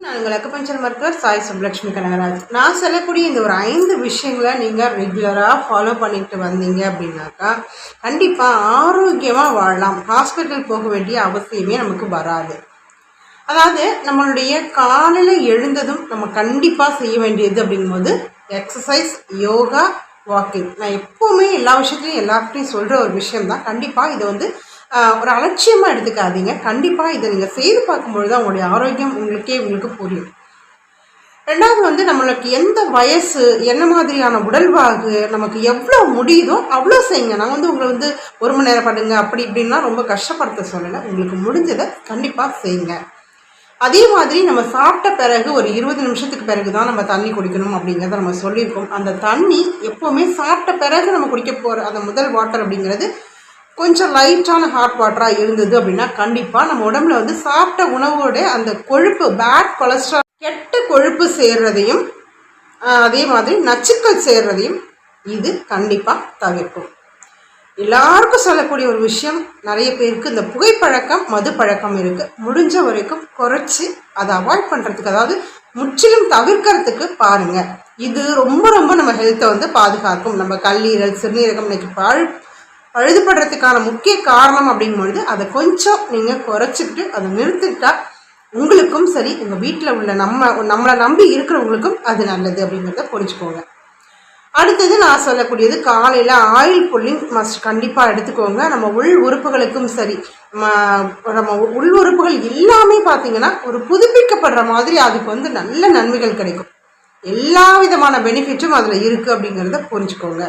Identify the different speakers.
Speaker 1: நான் உங்கள் அக்குபஞ்சர் மருத்துவர் சாய் சுப்லக்ஷ்மி கனகராஜ். நான் சொல்லக்கூடிய இந்த ஒரு ஐந்து விஷயங்களை நீங்கள் ரெகுலராக ஃபாலோ பண்ணிட்டு வந்தீங்க அப்படின்னாக்கா கண்டிப்பாக ஆரோக்கியமாக வாழலாம். ஹாஸ்பிட்டல் போக வேண்டிய அவசியமே நமக்கு வராது. அதாவது நம்மளுடைய காலையில் எழுந்ததும் நம்ம கண்டிப்பாக செய்ய வேண்டியது அப்படிங்கும்போது எக்ஸசைஸ் யோகா வாக்கிங் நான் எப்போவுமே எல்லா விஷயத்துலையும் எல்லார்கிட்டையும் சொல்கிற ஒரு விஷயம் தான் கண்டிப்பாக இதை வந்து ஒரு அலட்சியமாக எடுத்துக்காதீங்க. கண்டிப்பாக இதை நீங்கள் செய்து பார்க்கும்பொழுது தான் உங்களுடைய ஆரோக்கியம் உங்களுக்கே உங்களுக்கு புரியும். ரெண்டாவது வந்து நம்மளுக்கு எந்த வயசு என்ன மாதிரியான உடல்வாகு நமக்கு எவ்வளோ முடியுதோ அவ்வளோ செய்யுங்க. நான் வந்து உங்களை வந்து ஒரு மணி நேரம் பண்ணுங்க அப்படி இப்படின்லாம் ரொம்ப கஷ்டப்படுத்த சொல்லலை. உங்களுக்கு முடிஞ்சதை கண்டிப்பாக செய்யுங்க. அதே மாதிரி நம்ம சாப்பிட்ட பிறகு ஒரு இருபது நிமிஷத்துக்கு பிறகு தான் நம்ம தண்ணி குடிக்கணும் அப்படிங்கிறத நம்ம சொல்லியிருக்கோம். அந்த தண்ணி எப்போவுமே சாப்பிட்ட பிறகு நம்ம குடிக்க போகிற அந்த முதல் வாட்டர் அப்படிங்கிறது கொஞ்சம் லைட்டான ஹாட் வாட்டராக இருந்தது அப்படின்னா கண்டிப்பாக நம்ம உடம்புல வந்து சாப்பிட்ட உணவோட அந்த கொழுப்பு பேட் கொலஸ்ட்ரால் கெட்ட கொழுப்பு சேர்றதையும் அதே மாதிரி நச்சுக்கள் சேர்றதையும் இது கண்டிப்பாக தவிர்க்கும். எல்லாருக்கும் சொல்லக்கூடிய ஒரு விஷயம் நிறைய பேருக்கு இந்த புகைப்பழக்கம் மது பழக்கம் இருக்குது முடிஞ்ச வரைக்கும் குறைச்சி அதை அவாய்ட் பண்ணுறதுக்கு அதாவது முற்றிலும் தவிர்க்கிறதுக்கு பாருங்கள் இது ரொம்ப ரொம்ப நம்ம ஹெல்த்தை வந்து பாதுகாக்கும். நம்ம கல்லீரல் சிறுநீரகம் இன்னைக்கு பாழ் பழுதுபடுறதுக்கான முக்கிய காரணம் அப்படிங்கும்பொழுது அதை கொஞ்சம் நீங்கள் குறைச்சிக்கிட்டு அதை நிறுத்திட்டா உங்களுக்கும் சரி உங்கள் வீட்டில் உள்ள நம்ம நம்மளை நம்பி இருக்கிறவங்களுக்கும் அது நல்லது அப்படிங்கிறத புரிஞ்சுக்கோங்க. அடுத்தது நான் சொல்லக்கூடியது காலையில் ஆயில் புல்லிங் மஸ்ட் கண்டிப்பாக எடுத்துக்கோங்க. நம்ம உள் உறுப்புகளுக்கும் சரி நம்ம நம்ம உள் உறுப்புகள் எல்லாமே பார்த்தீங்கன்னா ஒரு புதுப்பிக்கப்படுற மாதிரி அதுக்கு வந்து நல்ல நன்மைகள் கிடைக்கும். எல்லா விதமான பெனிஃபிட்டும் அதில் இருக்குது அப்படிங்கிறத புரிஞ்சுக்கோங்க.